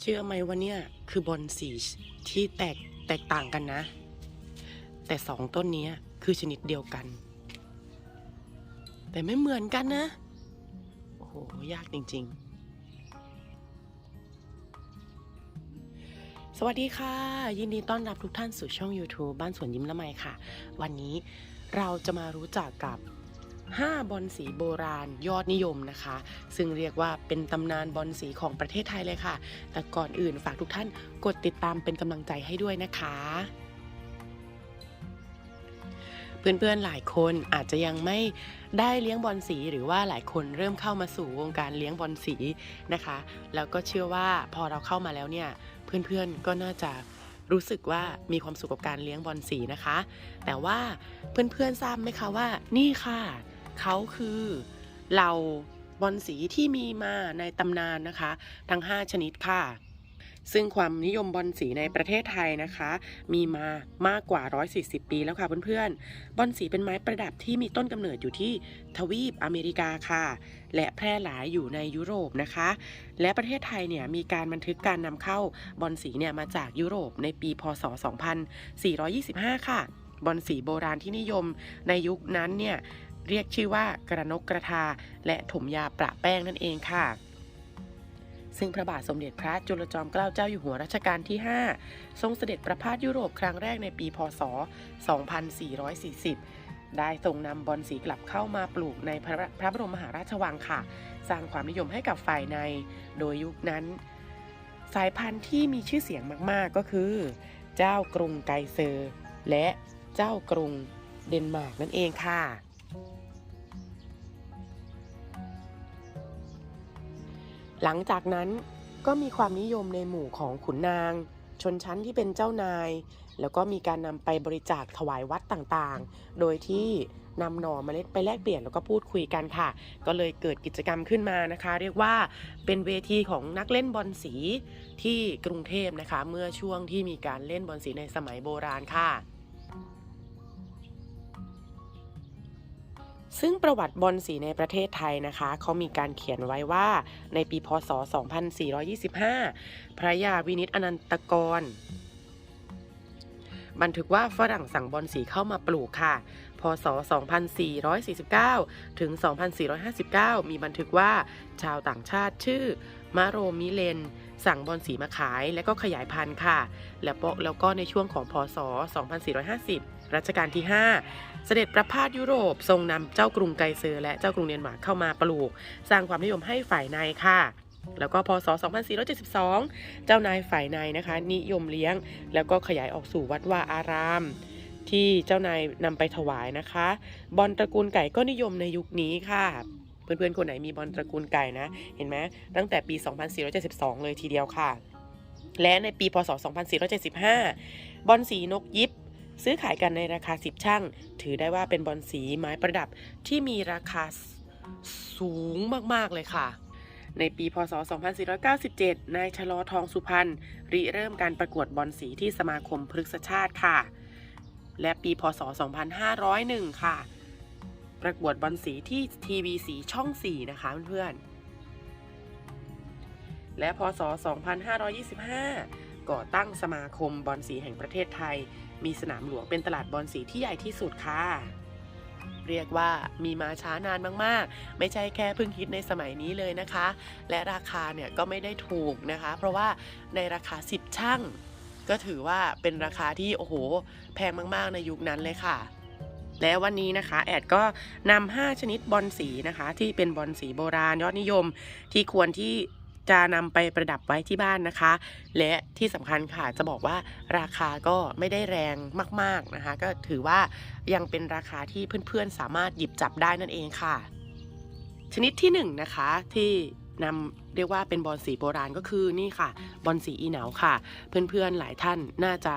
เชื่อไหมว่าเนี่ยคือบอลสีที่แตกแตกต่างกันนะ แต่สองต้นนี้คือชนิดเดียวกัน แต่ไม่เหมือนกันนะ โอ้โห ยากจริง ๆ สวัสดีค่ะ ยินดีต้อนรับทุกท่านสู่ช่อง YouTube บ้านสวนยิ้มละไมค่ะ วันนี้เราจะมารู้จักกับ 5 บอลสีโบราณยอดนิยมนะคะ ซึ่งเรียกว่าเป็นตำนานบอลสีของประเทศไทยเลยค่ะ แต่ก่อนอื่นฝากทุกท่านกดติดตามเป็นกำลังใจให้ด้วยนะคะ เพื่อนๆหลายคนอาจจะยังไม่ได้เลี้ยงบอลสีหรือว่าหลายคนเริ่มเข้ามาสู่วงการเลี้ยงบอลสีนะคะ แล้วก็เชื่อว่าพอเราเข้ามาแล้วเนี่ยเพื่อนๆก็น่าจะรู้สึกว่ามีความสุขกับการเลี้ยงบอลสีนะคะ แต่ว่าเพื่อนๆทราบไหมคะว่านี่ค่ะ เขาคือเหล่าบอลสีที่มีมาในตำนานนะคะ ทั้ง 5 ชนิดค่ะ ซึ่งความนิยมบอลสีในประเทศไทยนะคะ มีมามากกว่า 140 ปีแล้วค่ะเพื่อนๆ บอลสีเป็นไม้ประดับที่มีต้นกำเนิดอยู่ที่ทวีปอเมริกาค่ะ และแพร่หลายอยู่ในยุโรปนะคะ และประเทศไทยเนี่ยมีการบันทึกการนำเข้าบอลสีเนี่ยมาจากยุโรปในปี พศ 2425 ค่ะบอลสีโบราณที่นิยมในยุคนั้นเนี่ย เรียกชื่อว่ากระนกกระทา และถมยาประแป้งนั่นเองค่ะ ซึ่งพระบาทสมเด็จพระจุลจอมเกล้าเจ้าอยู่หัวรัชกาลที่ 5 ทรงเสด็จประพาสยุโรปครั้งแรกในปีพศ 2440 ได้ทรงนำบอลสีกลับเข้ามาปลูกในพระพระบรมมหาราชวังค่ะ สร้างความนิยมให้กับฝ่ายใน โดยยุคนั้น สายพันธุ์ที่มีชื่อเสียงมาก ๆ ก็คือ เจ้ากรุงไกเซอร์ และเจ้ากรุงเดนมาร์กนั่นเองค่ะ หลังจากนั้นก็มีความนิยมในหมู่ของขุนนาง ชนชั้นที่เป็นเจ้านาย แล้วก็มีการนำไปบริจาคถวายวัดต่างๆ โดยที่นำหน่อเมล็ดไปแลกเปลี่ยนแล้วก็พูดคุยกันค่ะ ก็เลยเกิดกิจกรรมขึ้นมานะคะ เรียกว่าเป็นเวทีของนักเล่นบอลสีที่กรุงเทพนะคะ เมื่อช่วงที่มีการเล่นบอลสีในสมัยโบราณค่ะ ซึ่งประวัติบอลสีในประเทศไทยนะคะเขามีการเขียนไว้ว่าในปีพศ 2425 พระยาวินิตอนันตกร บันทึกว่าฝรั่งสั่งบอลสีเข้ามาปลูกค่ะ พศ 2449 ถึง 2459 มีบันทึกว่าชาวต่างชาติชื่อมาโรมิเลน สั่งบอลสีมาขายและก็ขยายพันธุ์ค่ะ แล้วก็แล้วก็ในช่วงของพศ 2450 รัชกาลที่ 5 เสด็จประพาสยุโรปทรงนำเจ้ากรุงไกเซอร์และเจ้ากรุงเดนมาร์กเข้ามาปลูก สร้างความนิยมให้ฝ่ายในค่ะแล้วก็พศ 2472 เจ้านายฝ่ายในนะคะ นิยมเลี้ยง แล้วก็ขยายออกสู่วัดวาอาราม ที่เจ้านายนำไปถวายนะคะ บอลตระกูลไก่ก็นิยมในยุคนี้ค่ะ เพื่อนๆ คนไหนมีบอลตระกูลไก่นะ เห็นไหมตั้งแต่ปี 2472 เลยทีเดียวค่ะ และในปีพศ 2475 บอลสีนกยิบ ซื้อขายกันในราคา 10 ช่าง ถือได้ว่าเป็นบอลสีไม้ประดับที่มีราคาสูงมาก ๆ เลยค่ะ ในปี พศ 2497 นายชะลอทองสุพรรณริเริ่มการประกวดบอลสีที่สมาคมพฤกษชาติค่ะ และปี พศ 2501 ค่ะ ประกวดบอลสีที่ทีวีสีช่อง 4 นะคะเพื่อนๆ และพศ 2525 ก่อตั้งสมาคมบอลสีแห่งประเทศไทย มีสนามหลวงเป็นตลาดบอลสีที่ใหญ่ที่สุดค่ะ เรียกว่ามีมาช้านานมากๆ ไม่ใช่แค่เพิ่งฮิตในสมัยนี้เลยนะคะ และราคาเนี่ยก็ไม่ได้ถูกนะคะ เพราะว่าในราคา 10 ช่าง ก็ถือว่าเป็นราคาที่โอ้โห แพงมากๆในยุคนั้นเลยค่ะและวันนี้นะคะแอดก็นำ5ชนิดบอลสีนะคะ ที่เป็นบอลสีโบราณยอดนิยมที่ควรที่ จะนำไปประดับไว้ที่บ้านนะคะ และที่สำคัญค่ะจะบอกว่าราคาก็ไม่ได้แรงมากๆนะคะ ก็ถือว่ายังเป็นราคาที่เพื่อนๆสามารถหยิบจับได้นั่นเองค่ะ ชนิดที่1นงนะคะที่นำเรียกว่าเป็นบอลสีโบราณก็คือนี่ค่ะ บอลสีอีเหนาค่ะ เพื่อนๆหลายท่านน่าจะ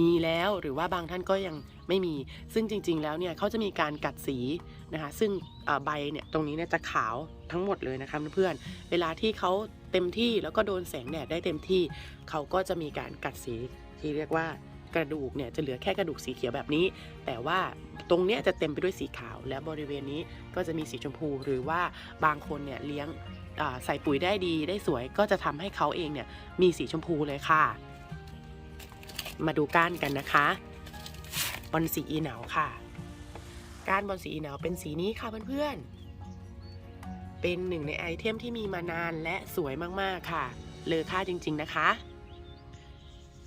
มีแล้วหรือว่าบางท่านก็ยังไม่มี ซึ่งจริง ๆ แล้วเนี่ยเขาจะมีการกัดสีนะคะ ซึ่งใบเนี่ยตรงนี้เนี่ยจะขาวทั้งหมดเลยนะคะเพื่อนๆเวลาที่เขา เต็มที่แล้วก็โดนแสงแดดได้เต็มที่ เขาก็จะมีการกัดสีที่เรียกว่ากระดูกเนี่ยจะเหลือแค่กระดูกสีเขียวแบบนี้ แต่ว่าตรงเนี้ยจะเต็มไปด้วยสีขาว และบริเวณนี้ก็จะมีสีชมพู หรือว่าบางคนเนี่ยเลี้ยงใส่ปุ๋ยได้ดีได้สวยก็จะทำให้เขาเองเนี่ยมีสีชมพูเลยค่ะ มาดูก้านกันนะคะบอลสีอีเหนาค่ะ ก้านบอลสีอีเหนาเป็นสีนี้ค่ะเพื่อนๆ เป็นหนึ่งในไอเทมที่มีมานานและสวยมากๆค่ะ เลอค่าจริงๆนะคะ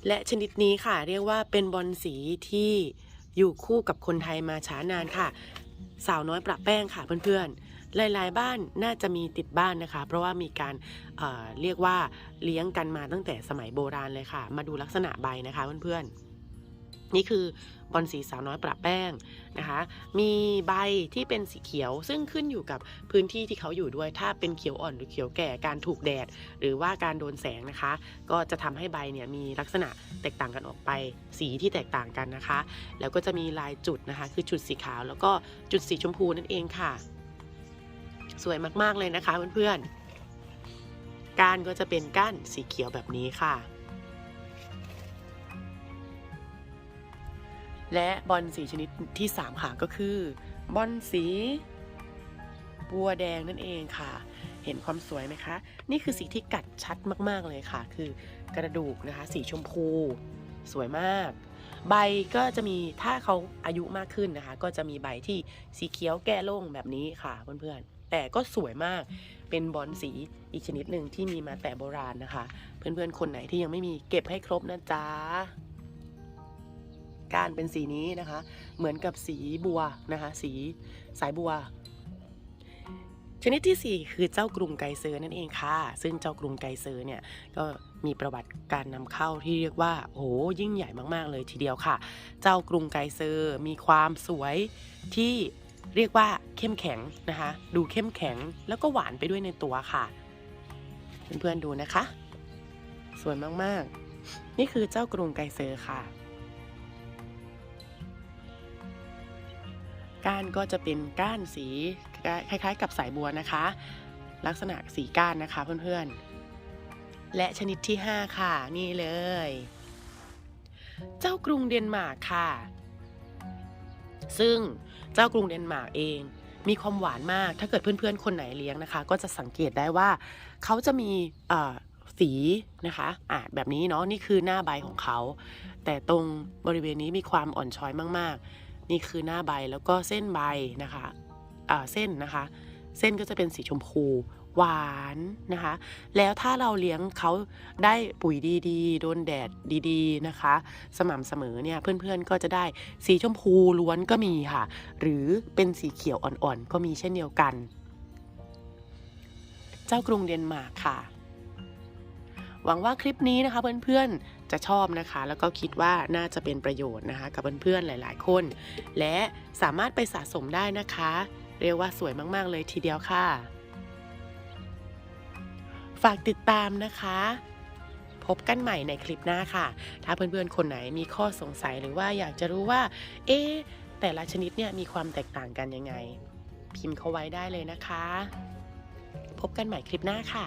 และชนิดนี้ค่ะเรียกว่าเป็นบอลสีที่อยู่คู่กับคนไทยมาช้านานค่ะ สาวน้อยประแป้งค่ะเพื่อนๆ หลายๆ บ้านน่าจะมีติดบ้านนะคะ เพราะว่ามีการเอ่อเรียกว่าเลี้ยงกันมาตั้งแต่สมัยโบราณเลยค่ะ มาดูลักษณะใบนะคะเพื่อนๆ นี่คือบอลสีสาวน้อยประแป้งนะคะ มีใบที่เป็นสีเขียวซึ่งขึ้นอยู่กับพื้นที่ที่เขาอยู่ด้วย ถ้าเป็นเขียวอ่อนหรือเขียวแก่การถูกแดด หรือว่าการโดนแสงนะคะ ก็จะทำให้ใบเนี่ยมีลักษณะแตกต่างกันออกไป สีที่แตกต่างกันนะคะ แล้วก็จะมีลายจุดนะคะ คือจุดสีขาว แล้วก็จุดสีชมพูนั่นเองค่ะ สวยมากๆเลยนะคะเพื่อนๆก้านก็จะเป็นก้านสีเขียวแบบนี้ค่ะ และบอลสีชนิดที่ 3 ค่ะก็คือบอลสีบัวแดงนั่นเองค่ะ เห็นความสวยไหมคะ นี่คือสีที่กัดชัดมากๆเลยค่ะ คือกระดูกนะคะ สีชมพู สวยมาก ใบก็จะมีถ้าเขาอายุมากขึ้นนะคะ ก็จะมีใบที่สีเขียวแก่โล่งแบบนี้ค่ะเพื่อนๆแต่ก็สวยมากเป็นบอลสีอีกชนิดหนึ่งที่มีมาแต่โบราณนะคะ เพื่อนๆคนไหนที่ยังไม่มีเก็บให้ครบนะจ๊ะ การเป็นสีนี้นะคะ เหมือนกับสีบัวนะคะ สีสายบัว ชนิดที่ 4 คือเจ้ากรุงไกเซอร์นั่นเองค่ะ ซึ่งเจ้ากรุงไกเซอร์เนี่ยก็มีประวัติการนำเข้าที่เรียกว่าโอ้โหยิ่งใหญ่มากๆเลยทีเดียวค่ะ เจ้ากรุงไกเซอร์มีความสวยที่เรียกว่าเข้มแข็งนะคะ ดูเข้มแข็งแล้วก็หวานไปด้วยในตัวค่ะเพื่อนๆดูนะคะ สวยมากๆ นี่คือเจ้ากรุงไกเซอร์ค่ะ ก้านก็จะเป็นก้านสีคล้ายๆ กับสายบัวนะคะ ลักษณะสีก้านนะคะเพื่อนๆ และชนิดที่ 5 ค่ะ นี่เลย เจ้ากรุงเดนมาร์กค่ะ ซึ่งเจ้ากรุงเดนมาร์กเองมีความหวานมาก ถ้าเกิดเพื่อนๆ คนไหนเลี้ยงนะคะ ก็จะสังเกตได้ว่าเขาจะมีสีนะคะอะแบบนี้เนาะ นี่คือหน้าใบของเขา แต่ตรงบริเวณนี้มีความอ่อนช้อยมาก ๆ นี่คือหน้าใบแล้วก็เส้นใบนะคะอ่าเส้นนะคะ เส้นก็จะเป็นสีชมพูหวานนะคะ แล้วถ้าเราเลี้ยงเขาได้ปุ๋ยดีๆ โดนแดดดีๆนะคะ สม่ำเสมอเนี่ยเพื่อนๆก็จะได้สีชมพูล้วนก็มีค่ะ หรือเป็นสีเขียวอ่อนๆก็มีเช่นเดียวกัน เจ้ากรุงเดนมาร์กค่ะ หวังว่าคลิปนี้นะคะเพื่อนๆจะชอบนะคะ แล้วก็คิดว่าน่าจะเป็นประโยชน์นะคะ กับเพื่อนๆหลาย ๆ คน และสามารถไปสะสมได้นะคะ เรียกว่าสวยมากๆเลยทีเดียวค่ะ ฝากติดตามนะคะพบกันใหม่ในคลิปหน้าค่ะ ถ้าเพื่อนๆ คนไหนมีข้อสงสัยหรือว่าอยากจะรู้ว่า เอ๊แต่ละชนิดเนี่ยมีความแตกต่างกันยังไง พิมพ์เข้าไว้ได้เลยนะคะ พบกันใหม่คลิปหน้าค่ะ